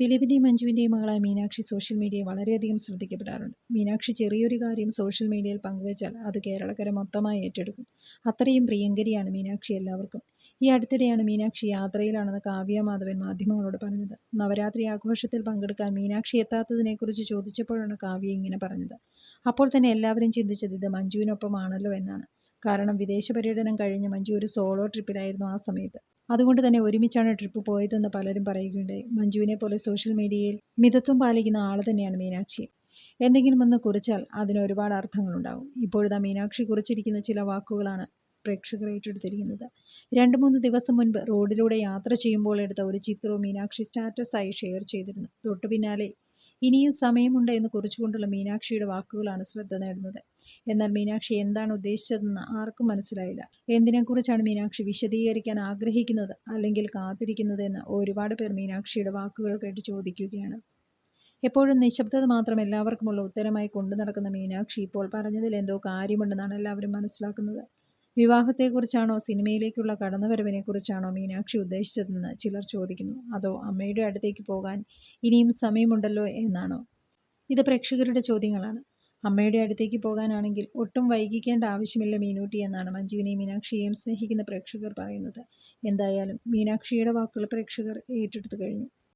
ദിലീപിന്റെയും മഞ്ജുവിന്റെയും മകളായ മീനാക്ഷി സോഷ്യൽ മീഡിയയിൽ വളരെയധികം ശ്രദ്ധിക്കപ്പെടാറുണ്ട്. മീനാക്ഷി ചെറിയൊരു കാര്യം സോഷ്യൽ മീഡിയയിൽ പങ്കുവച്ചാൽ അത് കേരളക്കര മൊത്തമായി ഏറ്റെടുക്കും. അത്രയും പ്രിയങ്കരിയാണ് മീനാക്ഷി എല്ലാവർക്കും. ഈ അടുത്തിടെയാണ് മീനാക്ഷി യാത്രയിലാണെന്ന് കാവ്യ മാധവൻ മാധ്യമങ്ങളോട് പറഞ്ഞത്. നവരാത്രി ആഘോഷത്തിൽ പങ്കെടുക്കാൻ മീനാക്ഷി എത്താത്തതിനെക്കുറിച്ച് ചോദിച്ചപ്പോഴാണ് കാവ്യ ഇങ്ങനെ പറഞ്ഞത്. അപ്പോൾ തന്നെ എല്ലാവരും ചിന്തിച്ചത് ഇത് മഞ്ജുവിനൊപ്പമാണല്ലോ എന്നാണ്. കാരണം വിദേശ പര്യടനം കഴിഞ്ഞ് മഞ്ജു ഒരു സോളോ ട്രിപ്പിലായിരുന്നു ആ സമയത്ത്. അതുകൊണ്ട് തന്നെ ഒരുമിച്ചാണ് ട്രിപ്പ് പോയതെന്ന് പലരും പറയുകയുണ്ടായി. മഞ്ജുവിനെ പോലെ സോഷ്യൽ മീഡിയയിൽ മിതത്വം പാലിക്കുന്ന ആൾ തന്നെയാണ് മീനാക്ഷി. എന്തെങ്കിലും ഒന്ന് കുറിച്ചാൽ അതിന് ഒരുപാട് അർത്ഥങ്ങളുണ്ടാവും. ഇപ്പോഴത്തെ മീനാക്ഷി കുറിച്ചിരിക്കുന്ന ചില വാക്കുകളാണ് പ്രേക്ഷകർ ഏറ്റെടുത്തിരിക്കുന്നത്. രണ്ട് മൂന്ന് ദിവസം മുൻപ് റോഡിലൂടെ യാത്ര ചെയ്യുമ്പോൾ എടുത്ത ഒരു ചിത്രവും മീനാക്ഷി സ്റ്റാറ്റസായി ഷെയർ ചെയ്തിരുന്നു. തൊട്ടു പിന്നാലെ ഇനിയും സമയമുണ്ട് എന്ന് കുറിച്ചുകൊണ്ടുള്ള മീനാക്ഷിയുടെ വാക്കുകളാണ് ശ്രദ്ധ നേടുന്നത്. എന്നാൽ മീനാക്ഷി എന്താണ് ഉദ്ദേശിച്ചതെന്ന് ആർക്കും മനസ്സിലായില്ല. എന്തിനെക്കുറിച്ചാണ് മീനാക്ഷി വിശദീകരിക്കാൻ ആഗ്രഹിക്കുന്നത് അല്ലെങ്കിൽ കാത്തിരിക്കുന്നത് എന്ന് ഒരുപാട് പേർ മീനാക്ഷിയുടെ വാക്കുകൾ കേട്ട് ചോദിക്കുകയാണ്. എപ്പോഴും നിശബ്ദത മാത്രം എല്ലാവർക്കുമുള്ള ഉത്തരമായി കൊണ്ടു നടക്കുന്ന മീനാക്ഷി ഇപ്പോൾ പറഞ്ഞതിൽ എന്തോ കാര്യമുണ്ടെന്നാണ് എല്ലാവരും മനസ്സിലാക്കുന്നത്. വിവാഹത്തെക്കുറിച്ചാണോ സിനിമയിലേക്കുള്ള കടന്നുവരവിനെക്കുറിച്ചാണോ മീനാക്ഷി ഉദ്ദേശിച്ചതെന്ന് ചിലർ ചോദിക്കുന്നു. അതോ അമ്മയുടെ അടുത്തേക്ക് പോകാൻ ഇനിയും സമയമുണ്ടല്ലോ എന്നാണോ? ഇത് പ്രേക്ഷകരുടെ ചോദ്യങ്ങളാണ്. അമ്മയുടെ അടുത്തേക്ക് പോകാനാണെങ്കിൽ ഒട്ടും വൈകിക്കേണ്ട ആവശ്യമില്ല മീനൂട്ടി എന്നാണ് മഞ്ജുവിനെയും മീനാക്ഷിയെയും സ്നേഹിക്കുന്ന പ്രേക്ഷകർ പറയുന്നത്. എന്തായാലും മീനാക്ഷിയുടെ വാക്കുകൾ പ്രേക്ഷകർ ഏറ്റെടുത്തു കഴിഞ്ഞു.